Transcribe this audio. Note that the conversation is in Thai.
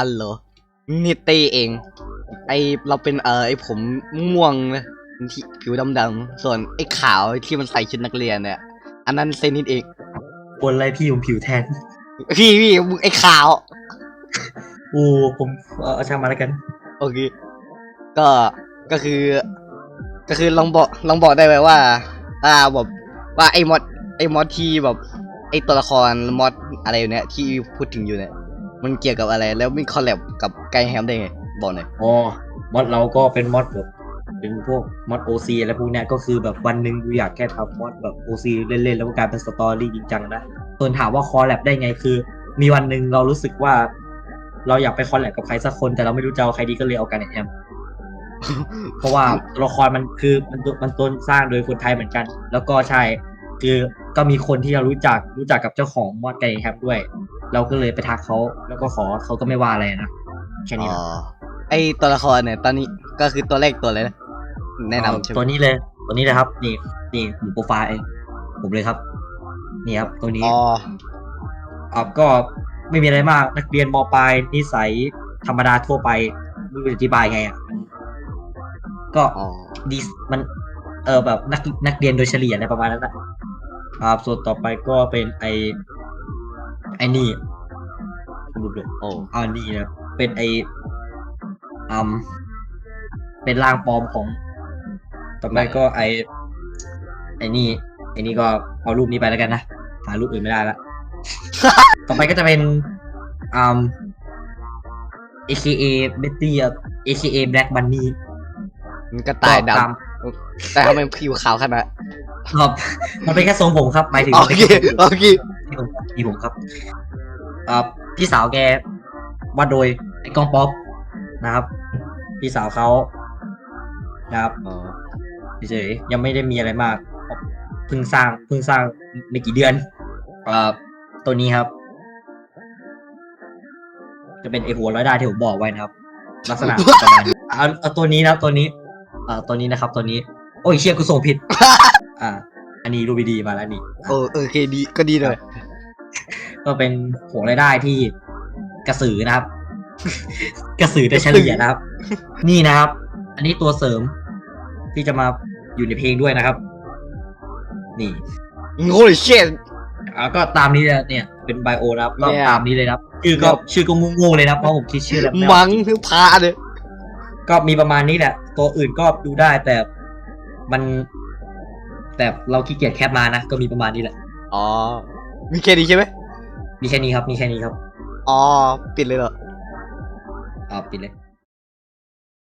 อันเหรอนี่ตีเอง ไอเราเป็นเออไอผมม่วงนะที่ผิวดำๆส่วนไอขาวที่มันใส่ชุดนักเรียนเนี่ย อันนั้นเซนิดเองบนอะไรพี่ผมผิวแทนพี่พี่มึงไอขาวโอ้ผมเอาเอาช่างมาแล้วกัน โอเค ก็ก็คือ ก็คือลองบอกลองบอกได้ไหมว่า อ่าแบบว่าไอ้มอดไอ้มอดที่แบบ ไอ้ตัวละครมอดอะไรอยู่เนี่ยที่พูดถึงอยู่เนี่ย มันเกี่ยวกับอะไรแล้วมีคอลแลบกับไกแฮมได้ไง บอกหน่อยอ๋อมอดเราก็เป็นมอดแบบเป็นพวกมอดโอซีอะไรพวกเนี้ยก็คือแบบวันหนึ่งกูอยากแค่ทำมอดแบบโอซีเล่นๆ แล้วก็กลายเป็นสตอรี่จริงจังนะส่วนถามว่าคอลแลบได้ไงคือ มีวันหนึ่งเรารู้สึกว่า เราอยากไปคอลแลบกับใครสักคนแต่เราไม่รู้จะเอาใครดีก็เลยเอากันแอมเพราะว่าตัวละครมันคือมันมันต้นสร้างโดยคนไทยเหมือนกัน แล้วก็ใช่คือก็มีคนที่เรารู้จักรู้จักกับเจ้าของมอดไก่แฮปด้วย เราก็เลยไปทักเขาแล้วก็ขอเขาก็ไม่ว่าอะไรนะแค่นี้อ๋อนะไอตัวละครเนี่ย ตอนนี้ก็คือตัวแรกตัวเลยนะแนะนำใช่ไหมตัวนี้เลย ตัวนี้เลยครับ นี่นี่หมูโปรไฟล์เองผมเลยครับ นี่ครับตัวนี้อ๋ออ่าก็ไม่มีอะไรมากนักเรียนมปลายนิสัยธรรมดาทั่วไปไม่รู้จะอธิบายไงอะมันก็อ๋อดีมันเออแบบนักนักเรียนโดยเฉลี่ยอะไรประมาณนั้นนะครับส่วนต่อไปก็เป็นไอ ไอนี่ดูเลยโอ้อ่านี่นะเป็นไออืมเป็นร่างปลอมของต่อไปก็ไอไอนี่ไอนี่ก็เอารูปนี้ไปแล้วกันนะหารูปอื่นไม่ได้ละต่อไปก็จะเป็นอืม AKA Betty อะ AKA Black Bunny มันก็ตายดก็ตามำแต่ทำไมผิวขาวขนาดครับมันเป็นแค่ทรงผมครับหมายถึงโอเคโอเค ที่ผมที่ผมครับอ่าพี่สาวแกวาดโดยไอ้กล้องป๊อปนะครับ พี่สาวเขานะครับอ๋อเฉยๆยังไม่ได้มีอะไรมากเพิ่งสร้างเพิ่งสร้างไม่กี่เดือนอ่าตัวนี้ครับ จะเป็นไอหัวร้อยได้ที่ผมบอกไว้นะครับ ลักษณะประมาณนี้เอาเอาตัวนี้นะครับ ตัวนี้อ่าตัวนี้นะครับ ตัวนี้ โอ้ยเชี่ยกูส่งผิด อ่า อันนี้รูปดีๆมาแล้วนี่ เออเออโอเคดีก็ดีเลย ก็เป็นหัวรายได้ที่กระสือนะครับ กระสือได้เฉลี่ยนะครับ นี่นะครับ อันนี้ตัวเสริมที่จะมาอยู่ในเพลงด้วยนะครับ นี่โอ้ยเช่นอ่าก็ตามนี้เลยเนี่ย เป็นไบโอนะครับ ก็เนี่ยตามนี้เลยนะครับ ชื่อก็ชื่อก็งงๆเลยนะครับเพราะผมคิดชื่อแล้วไม่ออกมังคือพาเลยก็มีประมาณนี้แหละ ตัวอื่นก็ดูได้แต่มันแต่เราขี้เกียจแคปมานะ ก็มีประมาณนี้แหละ อ๋อ มีแค่นี้ใช่ไหม มีแค่นี้ครับ มีแค่นี้ครับ อ๋อ ปิดเลยเหรออ่าปิดเลย